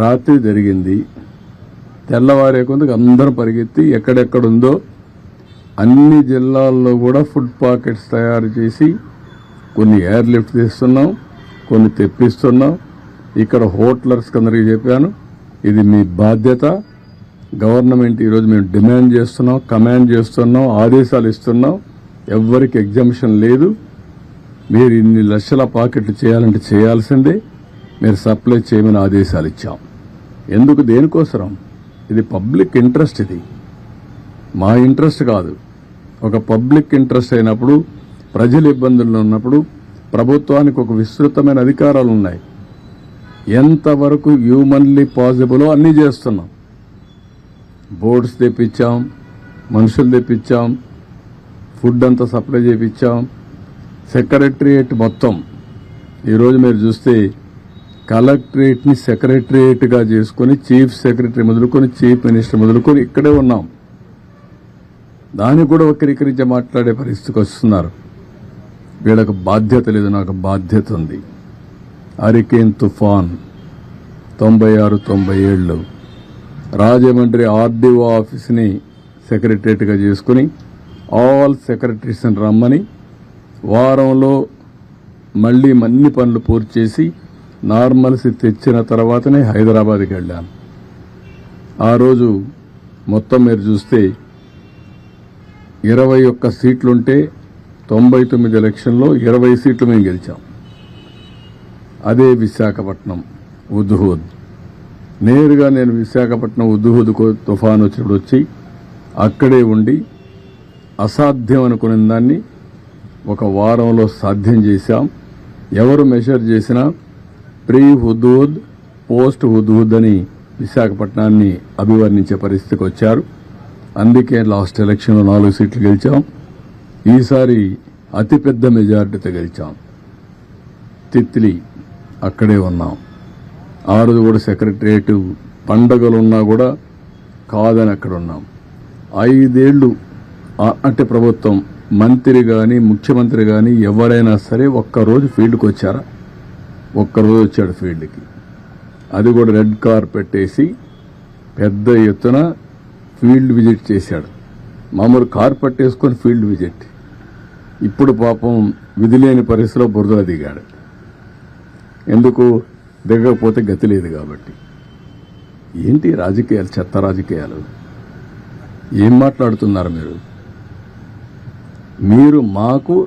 రాత్రి జరిగింది. తెల్లవారే కొందకు అందరం పరిగెత్తి ఎక్కడెక్కడుందో అన్ని జిల్లాల్లో కూడా ఫుడ్ పాకెట్స్ తయారు చేసి కొన్ని ఎయిర్ లిఫ్ట్ తీస్తున్నాం కొన్ని తెప్పిస్తున్నాం. ఇక్కడ హోటలర్స్ అందరికీ చెప్పాను ఇది మీ బాధ్యత. గవర్నమెంట్ ఈరోజు మేము డిమాండ్ చేస్తున్నాం కమాండ్ చేస్తున్నాం ఆదేశాలు ఇస్తున్నాం. ఎవ్వరికి ఎగ్జామిషన్ లేదు. మీరు ఇన్ని లక్షల పాకెట్లు చేయాలంటే చేయాల్సిందే. మీరు సప్లై చేయమని ఆదేశాలు ఇచ్చాం. ఎందుకు దేనికోసరం? ఇది పబ్లిక్ ఇంట్రెస్ట్ ఇది. మా ఇంట్రెస్ట్ కాదు. ఒక పబ్లిక్ ఇంట్రెస్ట్ అయినప్పుడు ప్రజలు ఇబ్బందుల్లో ఉన్నప్పుడు ప్రభుత్వానికి ఒక విస్తృతమైన అధికారాలు ఉన్నాయి. ఎంతవరకు హ్యూమన్లీ పాసిబులో అన్నీ చేస్తున్నాం. బోర్డ్స్ తెప్పించాం మనుషులు తెప్పించాం ఫుడ్ అంతా సప్లై చేయించాం సెక్రటరియేట్ మొత్తం. ఈరోజు మీరు చూస్తే కలెక్టరేట్ని సెక్రటరియేట్గా చేసుకుని చీఫ్ సెక్రటరీ మొదలుకొని చీఫ్ మినిస్టర్ మొదలుకొని ఇక్కడే ఉన్నాం. దాన్ని కూడా వక్రీకరించి మాట్లాడే పరిస్థితికి వస్తున్నారు. వీళ్ళకు బాధ్యత లేదు నాకు బాధ్యత ఉంది. హరికేన్ తుఫాన్ తొంభై ఆరు తొంభై ఏళ్ళు. రాజమండ్రి ఆర్డీఓ ఆఫీస్ని సెక్రటరియట్గా చేసుకుని ఆల్ సెక్రటరీస్ని రమ్మని వారంలో మళ్ళీ అన్ని పనులు పూర్తి చేసి నార్మల్సీ తెచ్చిన తర్వాతనే హైదరాబాద్కి వెళ్ళాను. ఆ రోజు మొత్తం మీరు చూస్తే ఇరవై ఒక్క సీట్లుంటే తొంభై తొమ్మిది ఎలక్షన్లో ఇరవై సీట్లు మేము గెలిచాం. అదే విశాఖపట్నం ఉద్హూద్. నేరుగా నేను విశాఖపట్నం ఉద్హూద్ తుఫాన్ వచ్చినప్పుడు వచ్చి అక్కడే ఉండి అసాధ్యం అనుకునే దాన్ని ఒక వారంలో సాధ్యం చేశాం. ఎవరు మెషర్ చేసినా ప్రీ హుదూద్ పోస్ట్ హుదూద్ అని విశాఖపట్నాన్ని అభివర్ణించే పరిస్థితికి వచ్చారు. అందుకే లాస్ట్ ఎలక్షన్లో నాలుగు సీట్లు గెలిచాం. ఈసారి అతిపెద్ద మెజార్టీతో గెలిచాం. తిత్లీ అక్కడే ఉన్నాం. ఆ రోజు కూడా సెక్రటరియట్ పండగలున్నా కూడా కాదని అక్కడ ఉన్నాం. ఐదేళ్ళు అంటే ప్రభుత్వం మంత్రి కానీ ముఖ్యమంత్రి కానీ ఎవరైనా సరే ఒక్కరోజు ఫీల్డ్కి వచ్చారా ఒక్కరోజు వచ్చాడు ఫీల్డ్కి. అది కూడా రెడ్ కార్పెట్ వేసి పెద్ద ఎత్తున ఫీల్డ్ విజిట్ చేశాడు. మామూలు కార్పెట్ వేసుకొని ఫీల్డ్ విజిట్. ఇప్పుడు పాపం విధి లేని పరిస్థితిలో బురదలో దిగాడు. ఎందుకు? దిగకపోతే గతి లేదు కాబట్టి. ఏంటి రాజకీయాలు? చెత్త రాజకీయాలు? ఏం మాట్లాడుతున్నారు మీరు? మీరు మాకు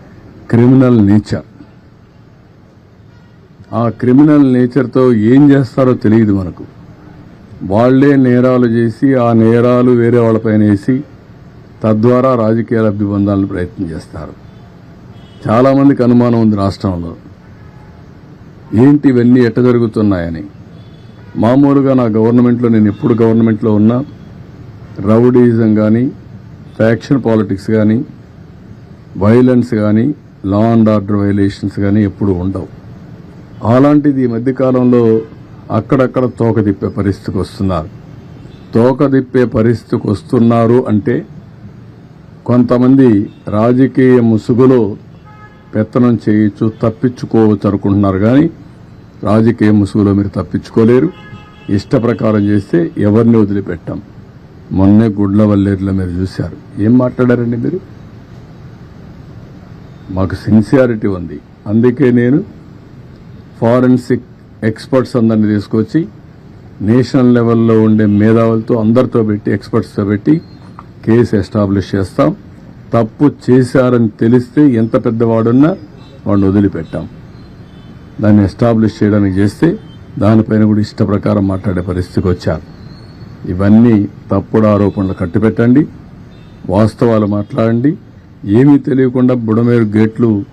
క్రిమినల్ నేచర్. ఆ క్రిమినల్ నేచర్తో ఏం చేస్తారో తెలియదు మనకు. వాళ్ళే నేరాలు చేసి ఆ నేరాలు వేరే వాళ్ళపైన వేసి తద్వారా రాజకీయ లబ్ధి పొందాలని ప్రయత్నం చేస్తారు. చాలామందికి అనుమానం ఉంది రాష్ట్రంలో. ఏంటి ఇవన్నీ ఎట్ట జరుగుతున్నాయని. మామూలుగా నా గవర్నమెంట్లో నేను ఎప్పుడు గవర్నమెంట్లో ఉన్నా రౌడీజం కానీ ఫ్యాక్షన్ పాలిటిక్స్ కానీ వైలెన్స్ కానీ లా అండ్ ఆర్డర్ వైలేషన్స్ కానీ ఎప్పుడు ఉండవు. అలాంటిది ఈ మధ్యకాలంలో అక్కడక్కడ తోక తిప్పే పరిస్థితికి వస్తున్నారు. తోక తిప్పే పరిస్థితికి వస్తున్నారు అంటే కొంతమంది రాజకీయ ముసుగులో పెత్తనం చేయొచ్చు తప్పించుకోవచ్చు అనుకుంటున్నారు కానీ రాజకీయ ముసుగులో మీరు తప్పించుకోలేరు. ఇష్ట ప్రకారం చేస్తే ఎవరిని వదిలిపెట్టాం. మొన్నే గుడ్ల వల్లేరులో మీరు చూశారు. ఏం మాట్లాడారండి మీరు? మాకు సిన్సియారిటీ ఉంది. అందుకే నేను ఫారెన్సిక్ ఎక్స్పర్ట్స్ అందరిని తీసుకొచ్చి నేషనల్ లెవెల్లో ఉండే మేధావులతో అందరితో పెట్టి ఎక్స్పర్ట్స్తో పెట్టి కేసు ఎస్టాబ్లిష్ చేస్తాం. తప్పు చేశారని తెలిస్తే ఎంత పెద్దవాడున్నా వాడిని వదిలిపెట్టాం. దాన్ని ఎస్టాబ్లిష్ చేయడానికి చేస్తే దానిపైన కూడా ఇష్ట ప్రకారం మాట్లాడే పరిస్థితికి వచ్చారు. ఇవన్నీ తప్పుడు ఆరోపణలు కట్టిపెట్టండి. వాస్తవాలు మాట్లాడండి. ఏమీ తెలియకుండా బుడమేరు గేట్లు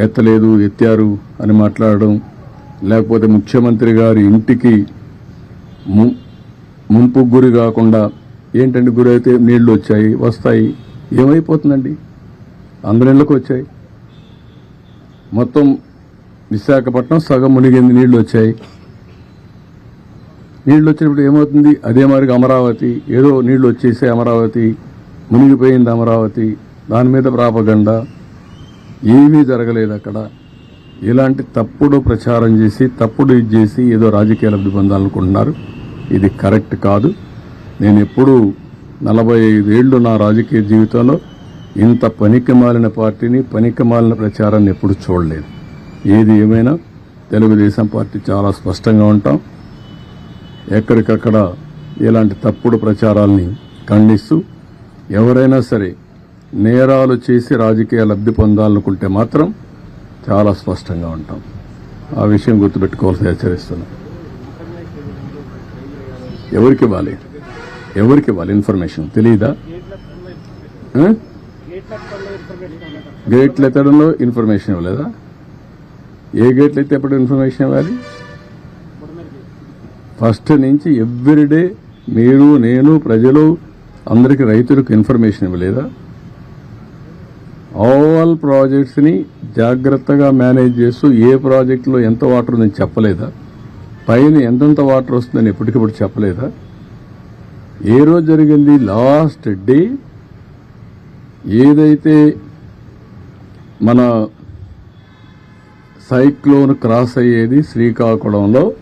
ఎత్తలేదు ఎత్తారు అని మాట్లాడడం లేకపోతే ముఖ్యమంత్రి గారి ఇంటికి ము- ముంపు గురి కాకుండా ఏంటంటే గురి అయితే నీళ్ళు వచ్చాయి వస్తాయి ఏమైపోతుందండి? అందరిళ్ళకి వచ్చాయి? మొత్తం విశాఖపట్నం సగం మునిగింది నీళ్ళు వచ్చాయి. నీళ్ళు వచ్చినప్పుడు ఏమవుతుంది? అదే మరి అమరావతి ఏదో నీళ్ళు వచ్చేసే అమరావతి. మునిగిపోయింది అమరావతి దాని మీద ప్రాపగండ ఏమీ జరగలేదు అక్కడ. ఇలాంటి తప్పుడు ప్రచారం చేసి తప్పుడు ఇది చేసి ఏదో రాజకీయ లబ్ధి పొందాలనుకుంటున్నారు ఇది కరెక్ట్ కాదు. నేను ఎప్పుడూ నలభై ఐదేళ్ళు నా రాజకీయ జీవితంలో ఇంత పనికి మాలిన పార్టీని పనికిమాలిన ప్రచారాన్ని ఎప్పుడు చూడలేదు. ఏది ఏమైనా తెలుగుదేశం పార్టీ చాలా స్పష్టంగా ఉంటాం. ఎక్కడికక్కడ ఇలాంటి తప్పుడు ప్రచారాల్ని ఖండిస్తూ ఎవరైనా సరే నేరాలు చేసి రాజకీయ లబ్ధి పొందాలనుకుంటే మాత్రం చాలా స్పష్టంగా ఉంటాం. ఆ విషయం గుర్తుపెట్టుకోవాల్సి హెచ్చరిస్తున్నాం. ఎవరికి ఇవ్వాలి? ఎవరికి ఇవ్వాలి? ఇన్ఫర్మేషన్ తెలియదా గేట్లు ఎత్తడంలో ఇన్ఫర్మేషన్ ఇవ్వలేదా? ఏ గేట్లు ఎత్తేప్పుడు ఇన్ఫర్మేషన్ ఇవ్వాలి? ఫస్ట్ నుంచి ఎవ్రీడే మీరు నేను ప్రజలు అందరికీ రైతులకు ఇన్ఫర్మేషన్ ఇవ్వలేదా? ఆల్ ప్రాజెక్ట్స్ని జాగ్రత్తగా మేనేజ్ చేస్తూ ఏ ప్రాజెక్టులో ఎంత వాటర్ ఉందని చెప్పలేదా? పైన ఎంతెంత వాటర్ వస్తుందని ఎప్పటికప్పుడు చెప్పలేదా? ఏ రోజు జరిగింది? లాస్ట్ డే ఏదైతే మన సైక్లోన్ క్రాస్ అయ్యేది శ్రీకాకుళంలో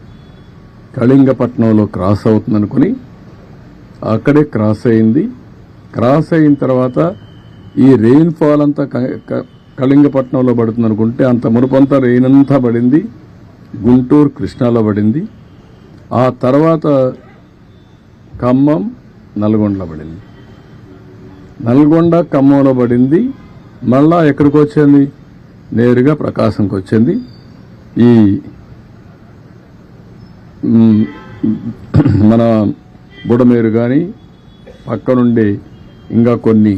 కళింగపట్నంలో క్రాస్ అవుతుందనుకుని అక్కడే క్రాస్ అయింది. క్రాస్ అయిన తర్వాత ఈ రెయిన్ ఫాల్ అంతా క- కళింగపట్నంలో పడుతుంది అనుకుంటే అంత మునుపంతా రెయిన్ అంతా పడింది. గుంటూరు కృష్ణాలో పడింది. ఆ తర్వాత ఖమ్మం నల్గొండలో పడింది. నల్గొండ ఖమ్మంలో పడింది. మళ్ళా ఎక్కడికి వచ్చింది? నేరుగా ప్రకాశంకి వచ్చింది. ఈ మన బుడమేరు కానీ పక్కనుండే ఇంకా కొన్ని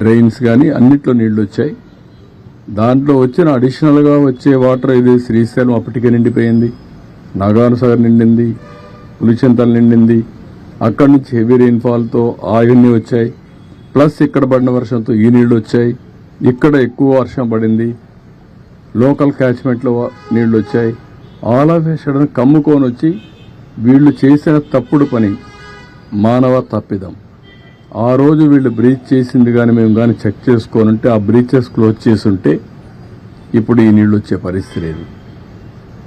డ్రైన్స్ కానీ అన్నిట్లో నీళ్ళు వచ్చాయి దాంట్లో వచ్చిన అడిషనల్గా వచ్చే వాటర్ ఇది శ్రీశైలం అప్పటికే నిండిపోయింది. నాగానుసాగర్ నిండింది పులిచింతలు నిండింది. అక్కడి నుంచి హెవీ రెయిన్ఫాల్తో ఆయన్ని వచ్చాయి. ప్లస్ ఇక్కడ పడిన వర్షంతో ఈ నీళ్ళు వచ్చాయి ఇక్కడ ఎక్కువ వర్షం పడింది. లోకల్ క్యాచ్మెంట్లో నీళ్ళు వచ్చాయి ఆల్ ఆఫ్ సడన్ కమ్ముకొని వచ్చి వీళ్ళు చేసిన తప్పుడు పని మానవ తప్పిదం. ఆ రోజు వీళ్ళు బ్రీచ్ చేసింది కానీ మేము కానీ చెక్ చేసుకోనుంటే ఉంటే ఆ బ్రీచెస్ క్లోజ్ చేసి ఉంటే ఇప్పుడు ఈ నీళ్ళు వచ్చే పరిస్థితి లేదు.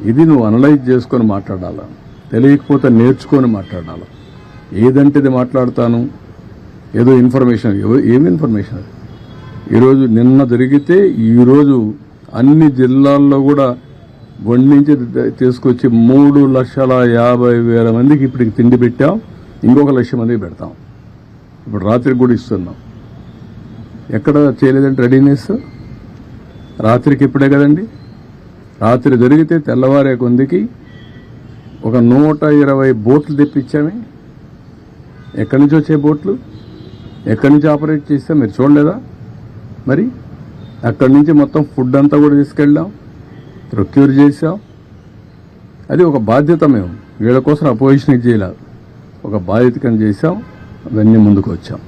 ఇది నువ్వు అనలైజ్ చేసుకొని మాట్లాడాలా? తెలియకపోతే నేర్చుకొని మాట్లాడాలా? ఏదంటే ఇది మాట్లాడతాను? ఏదో ఇన్ఫర్మేషన్ ఏమి ఏం ఇన్ఫర్మేషన్ అది? ఈరోజు నిన్న జరిగితే ఈరోజు అన్ని జిల్లాల్లో కూడా వండించి తీసుకొచ్చి మూడు లక్షల యాభై వేల మందికి ఇప్పటికి తిండి పెట్టాం. ఇంకొక లక్ష మందికి పెడతాం. ఇప్పుడు రాత్రికి కూడా ఇస్తున్నాం. ఎక్కడ చేయలేదంటే రెడీనెస్ రాత్రికి ఇప్పుడే కదండి. రాత్రి జరిగితే తెల్లవారే కొందికి ఒక నూట ఇరవై బోట్లు తెప్పించామే. ఎక్కడి నుంచి వచ్చే బోట్లు? ఎక్కడి నుంచి ఆపరేట్ చేస్తే మీరు చూడలేదా? మరి అక్కడి నుంచి మొత్తం ఫుడ్ అంతా కూడా తీసుకెళ్ళాం. ప్రొక్యూర్ చేసాం అది ఒక బాధ్యత మేము. వీళ్ళ కోసం అపోజిషన్ చేయాలి. ఒక బాధ్యత చేసాం అవన్నీ ముందుకు వచ్చాం.